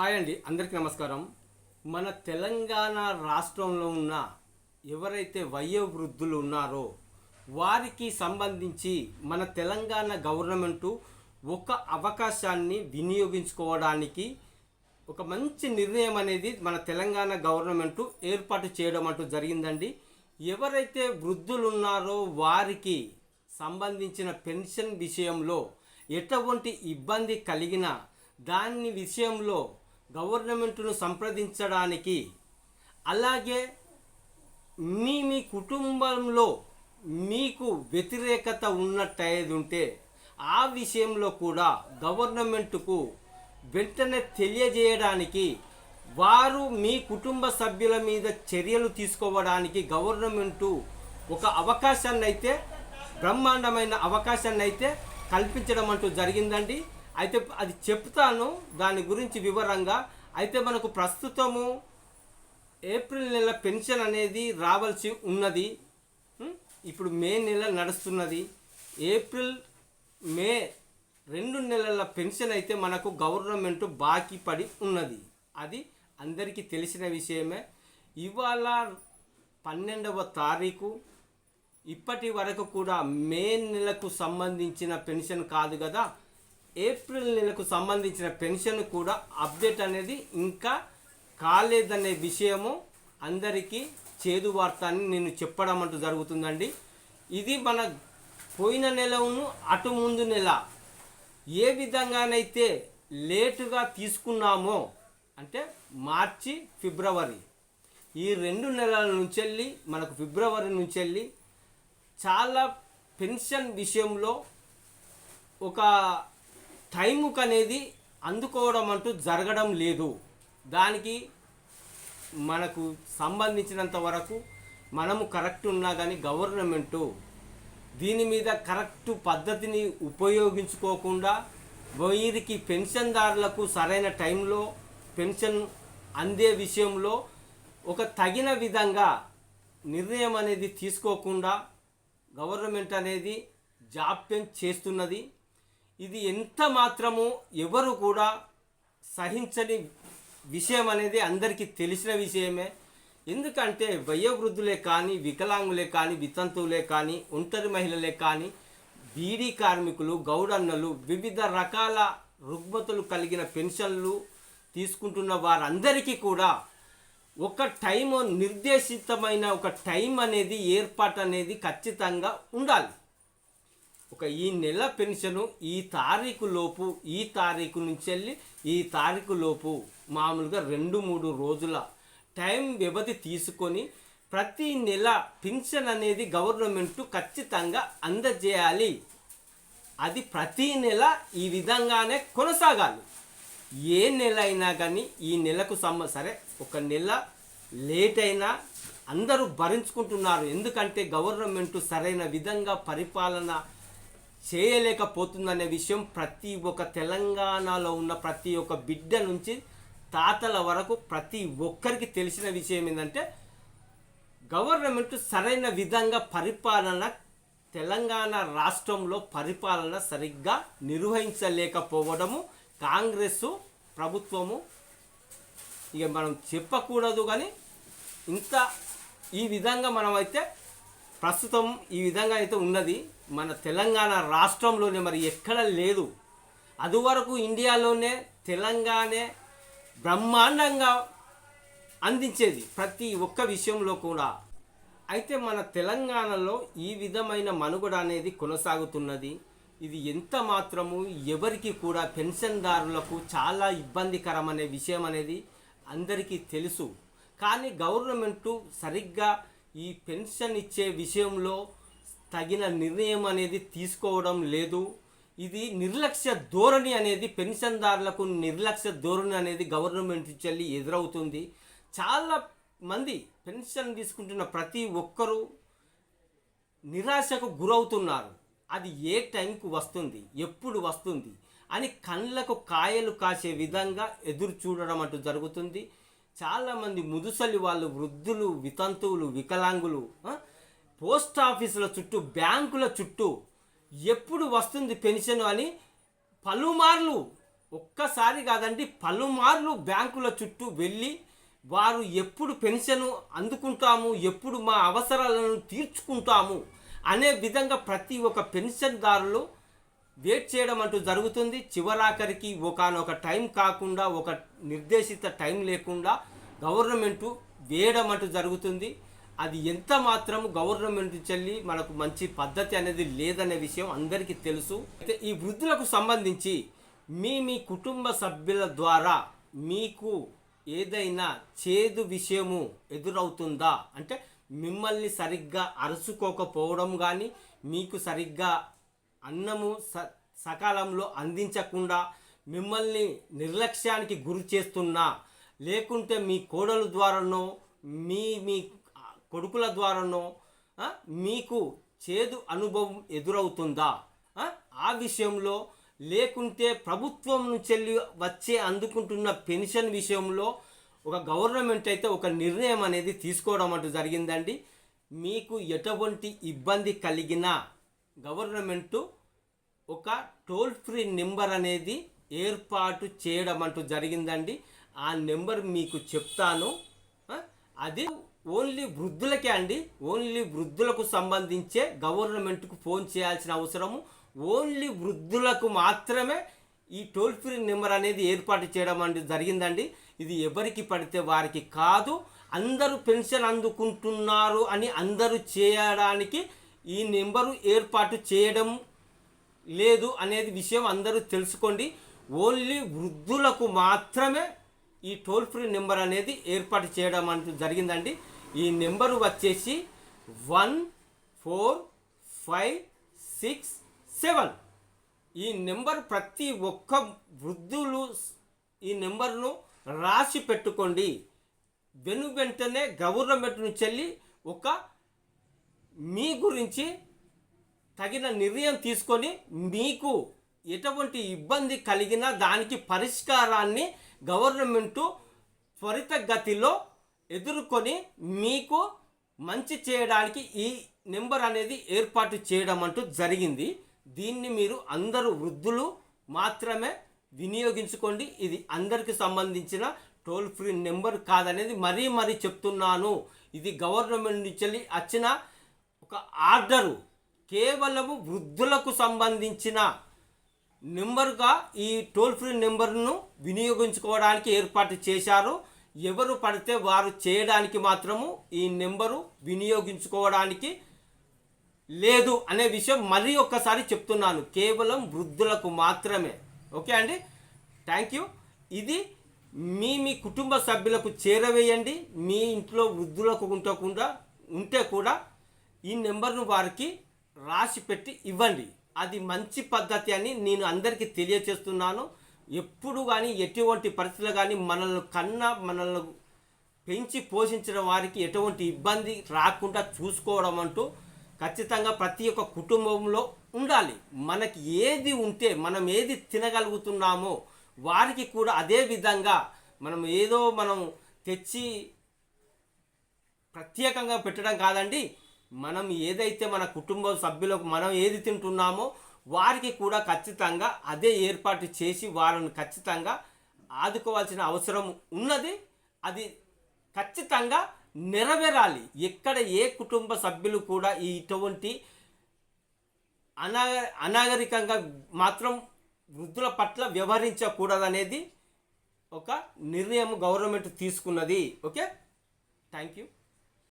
Hi అండి అందరికీ నమస్కారం. మన తెలంగాణ రాష్ట్రంలో ఉన్న ఎవరైతే వయోవృద్ధులు ఉన్నారో వారికి సంబంధించి మన తెలంగాణ గవర్నమెంటు ఒక అవకాశాన్ని వినియోగించుకోవడానికి ఒక మంచి నిర్ణయం అనేది మన తెలంగాణ గవర్నమెంటు ఏర్పాటు చేయడం అంటూ జరిగిందండి. ఎవరైతే వృద్ధులు ఉన్నారో వారికి సంబంధించిన పెన్షన్ విషయంలో ఎటువంటి ఇబ్బంది కలిగినా దాని విషయంలో గవర్నమెంట్ను సంప్రదించడానికి. అలాగే మీ మీ కుటుంబంలో మీకు వ్యతిరేకత ఉన్నట్టయిది ఉంటే ఆ విషయంలో కూడా గవర్నమెంట్కు వెంటనే తెలియజేయడానికి వారు మీ కుటుంబ సభ్యుల మీద చర్యలు తీసుకోవడానికి గవర్నమెంటు ఒక అవకాశాన్ని అయితే బ్రహ్మాండమైన అవకాశాన్ని అయితే కల్పించడం అంటూ జరిగిందండి. అయితే అది చెప్తాను దాని గురించి వివరంగా. అయితే మనకు ప్రస్తుతము ఏప్రిల్ నెల పెన్షన్ అనేది రావాల్సి ఉన్నది. ఇప్పుడు మే నెల నడుస్తున్నది. ఏప్రిల్ మే రెండు నెలల పెన్షన్ అయితే మనకు గవర్నమెంట్ బాకీ పడి ఉన్నది. అది అందరికీ తెలిసిన విషయమే. ఇవాళ పన్నెండవ తారీఖు. ఇప్పటి వరకు కూడా మే నెలకు సంబంధించిన పెన్షన్ కాదు కదా. ఏప్రిల్ నెలకు సంబంధించిన పెన్షన్ కూడా అప్డేట్ అనేది ఇంకా కాలేదనే విషయము అందరికీ చేదు వార్త అని నేను చెప్పడం అంటూ జరుగుతుందండి. ఇది మన పోయిన నెలను అటు ముందు నెల ఏ విధంగానైతే లేటుగా తీసుకున్నామో అంటే మార్చి ఫిబ్రవరి ఈ రెండు నెలల నుంచెల్లి మనకు ఫిబ్రవరి నుంచి వెళ్ళి చాలా పెన్షన్ విషయంలో ఒక టైముకు అనేది అందుకోవడం అంటూ జరగడం లేదు. దానికి మనకు సంబంధించినంత వరకు మనము కరెక్ట్ ఉన్నా కానీ గవర్నమెంటు దీని మీద కరెక్ట్ పద్ధతిని ఉపయోగించుకోకుండా వీరికి పెన్షన్దారులకు సరైన టైంలో పెన్షన్ అందే విషయంలో ఒక తగిన విధంగా నిర్ణయం అనేది తీసుకోకుండా గవర్నమెంట్ అనేది జాప్యం చేస్తున్నది. ఇది ఎంత మాత్రము ఎవరు కూడా సహించని విషయం అనేది అందరికీ తెలిసిన విషయమే. ఎందుకంటే వయోవృద్ధులే కానీ వికలాంగులే కానీ వితంతువులే కానీ ఒంటరి మహిళలే కానీ బీడీ కార్మికులు గౌడన్నలు వివిధ రకాల రుగ్మతులు కలిగిన పెన్షన్లు తీసుకుంటున్న వారందరికీ కూడా ఒక టైం నిర్దేశితమైన ఒక టైం అనేది ఏర్పాటు అనేది ఖచ్చితంగా ఉండాలి. ఒక ఈ నెల పెన్షను ఈ తారీఖు లోపు ఈ తారీఖు నుంచి వెళ్ళి ఈ తారీఖు లోపు మామూలుగా రెండు మూడు రోజుల టైం వ్యవధి తీసుకొని ప్రతి నెల పెన్షన్ అనేది గవర్నమెంట్ ఖచ్చితంగా అందజేయాలి. అది ప్రతి నెల ఈ విధంగానే కొనసాగాలి. ఏ నెల అయినా కానీ ఈ నెలకు సమ్మ సరే ఒక నెల లేట్ అయినా అందరూ భరించుకుంటున్నారు. ఎందుకంటే గవర్నమెంట్ సరైన విధంగా పరిపాలన చేయలేకపోతుందనే విషయం ప్రతి ఒక్క తెలంగాణలో ఉన్న ప్రతి ఒక్క బిడ్డ నుంచి తాతల వరకు ప్రతి ఒక్కరికి తెలిసిన విషయం ఏంటంటే గవర్నమెంట్ సరైన విధంగా పరిపాలన తెలంగాణ రాష్ట్రంలో పరిపాలన సరిగ్గా నిర్వహించలేకపోవడము కాంగ్రెస్ ప్రభుత్వము ఇక మనం చెప్పకూడదు కానీ ఇంత ఈ విధంగా మనమైతే ప్రస్తుతం ఈ విధంగా అయితే ఉన్నది. మన తెలంగాణ రాష్ట్రంలోనే మరి ఎక్కడ లేదు. అదివరకు ఇండియాలోనే తెలంగాణ బ్రహ్మాండంగా అందించేది ప్రతి ఒక్క విషయంలో కూడా. అయితే మన తెలంగాణలో ఈ విధమైన మనుగడ అనేది కొనసాగుతున్నది. ఇది ఎంత మాత్రము ఎవరికి కూడా పెన్షన్దారులకు చాలా ఇబ్బందికరం అనే విషయం అనేది అందరికీ తెలుసు. కానీ గవర్నమెంటు సరిగ్గా ఈ పెన్షన్ ఇచ్చే విషయంలో తగిన నిర్ణయం అనేది తీసుకోవడం లేదు. ఇది నిర్లక్ష్య ధోరణి అనేది పెన్షన్దారులకు నిర్లక్ష్య ధోరణి అనేది గవర్నమెంట్ చెల్లి ఎదురవుతుంది. చాలా మంది పెన్షన్ తీసుకుంటున్న ప్రతి ఒక్కరూ నిరాశకు గురవుతున్నారు. అది ఏ టైంకు వస్తుంది? ఎప్పుడు వస్తుంది? అని కళ్ళకు కాయలు కాసే విధంగా ఎదురు చూడడం అంటూ జరుగుతుంది. చాలామంది ముదుసలి వాళ్ళు వృద్ధులు వితంతువులు వికలాంగులు పోస్ట్ ఆఫీసుల చుట్టూ బ్యాంకుల చుట్టూ ఎప్పుడు వస్తుంది పెన్షన్ అని పలుమార్లు ఒక్కసారి కాదండి పలుమార్లు బ్యాంకుల చుట్టూ వెళ్ళి వారు ఎప్పుడు పెన్షన్ అందుకుంటాము ఎప్పుడు మా అవసరాలను తీర్చుకుంటాము అనే విధంగా ప్రతి ఒక్క పెన్షన్దారులు వెయిట్ చేయడం అంటూ జరుగుతుంది. చివరాఖరికి ఒకనొక టైం కాకుండా ఒక నిర్దేశిత టైం లేకుండా గవర్నమెంటు వేయడం అంటూ జరుగుతుంది. అది ఎంత మాత్రం గవర్నమెంట్ చెల్లి మనకు మంచి పద్ధతి అనేది లేదనే విషయం అందరికీ తెలుసు. అయితే ఈ వృద్ధులకు సంబంధించి మీ మీ కుటుంబ సభ్యుల ద్వారా మీకు ఏదైనా చేదు విషయము ఎదురవుతుందా? అంటే మిమ్మల్ని సరిగ్గా అరుచుకోకపోవడం కానీ మీకు సరిగ్గా అన్నము స సకాలంలో అందించకుండా మిమ్మల్ని నిర్లక్ష్యానికి గురి చేస్తున్నా లేకుంటే మీ కోడల ద్వారానో మీ మీ కొడుకుల ద్వారానో మీకు చేదు అనుభవం ఎదురవుతుందా? ఆ, విషయంలో లేకుంటే ప్రభుత్వం నుంచి వచ్చే అందుకుంటున్న పెన్షన్ విషయంలో ఒక గవర్నమెంట్ అయితే ఒక నిర్ణయం అనేది తీసుకోవడం అంటూ జరిగిందండి. మీకు ఎటువంటి ఇబ్బంది కలిగినా గవర్నమెంటు ఒక టోల్ ఫ్రీ నెంబర్ అనేది ఏర్పాటు చేయడం అంటూ జరిగిందండి. ఆ నెంబర్ మీకు చెప్తాను. అది ఓన్లీ వృద్ధులకే అండి. ఓన్లీ వృద్ధులకు సంబంధించే గవర్నమెంట్కు ఫోన్ చేయాల్సిన అవసరము. ఓన్లీ వృద్ధులకు మాత్రమే ఈ టోల్ ఫ్రీ నెంబర్ అనేది ఏర్పాటు చేయడం అనేది జరిగిందండి. ఇది ఎవరికి పడితే వారికి కాదు. అందరూ పెన్షన్ అందుకుంటున్నారు అని అందరూ చేయడానికి ఈ నెంబరు ఏర్పాటు చేయడం లేదు అనేది విషయం అందరూ తెలుసుకోండి. ఓన్లీ వృద్ధులకు మాత్రమే ఈ టోల్ ఫ్రీ నెంబర్ అనేది ఏర్పాటు చేయడం అంటూ జరిగిందండి. ఈ నెంబరు వచ్చేసి one four five six seven. ఈ నెంబర్ ప్రతి ఒక్క వృద్ధులు ఈ నెంబర్ను రాసి పెట్టుకోండి. వెను వెంటనే గవర్నమెంట్ నుంచి వెళ్ళి ఒక మీ గురించి తగిన నిర్ణయం తీసుకొని మీకు ఎటువంటి ఇబ్బంది కలిగినా దానికి పరిష్కారాన్ని గవర్నమెంటు త్వరితగతిలో ఎదుర్కొని మీకు మంచి చేయడానికి ఈ నెంబర్ అనేది ఏర్పాటు చేయడం అంటూ జరిగింది. దీన్ని మీరు అందరూ వృద్ధులు మాత్రమే వినియోగించుకోండి. ఇది అందరికి సంబంధించిన టోల్ ఫ్రీ నెంబర్ కాదనేది మరీ మరీ చెప్తున్నాను. ఇది గవర్నమెంట్ నుంచి వెళ్ళి వచ్చిన ఒక ఆర్డరు. కేవలము వృద్ధులకు సంబంధించిన నెంబర్గా ఈ టోల్ ఫ్రీ నెంబర్ను వినియోగించుకోవడానికి ఏర్పాటు చేశారు. ఎవరు పడితే వారు చేయడానికి మాత్రము ఈ నెంబరు వినియోగించుకోవడానికి లేదు అనే విషయం మరీ ఒక్కసారి చెప్తున్నాను. కేవలం వృద్ధులకు మాత్రమే. ఓకే అండి? Thank you. ఇది మీ మీ కుటుంబ సభ్యులకు చేరవేయండి. మీ ఇంట్లో వృద్ధులకు ఉండకుండా ఉంటే కూడా ఈ నెంబర్ను వారికి రాసి పెట్టి ఇవ్వండి. అది మంచి పద్ధతి అని నేను అందరికీ తెలియచేస్తున్నాను. ఎప్పుడు కానీ ఎటువంటి పరిస్థితులు కానీ మనల్ని కన్నా మనల్ని పెంచి పోషించిన వారికి ఎటువంటి ఇబ్బంది రాకుండా చూసుకోవడం అంటూ ఖచ్చితంగా ప్రతి ఒక్క కుటుంబంలో ఉండాలి. మనకి ఏది ఉంటే మనం ఏది తినగలుగుతున్నామో వారికి కూడా అదే విధంగా మనం ఏదో మనం తెచ్చి ప్రత్యేకంగా పెట్టడం కాదండి మనం ఏదైతే మన కుటుంబ సభ్యులకు మనం ఏది తింటున్నామో వారికి కూడా ఖచ్చితంగా అదే ఏర్పాటు చేసి వారిని ఖచ్చితంగా ఆదుకోవాల్సిన అవసరం ఉన్నది. అది ఖచ్చితంగా నెరవేరాలి. ఎక్కడ ఏ కుటుంబ సభ్యులు కూడా ఈ ఇటువంటి అనాగ అనాగరికంగా మాత్రం వృద్ధుల పట్ల వ్యవహరించకూడదనేది ఒక నిర్ణయం గవర్నమెంట్ తీసుకున్నది. ఓకే? Thank you.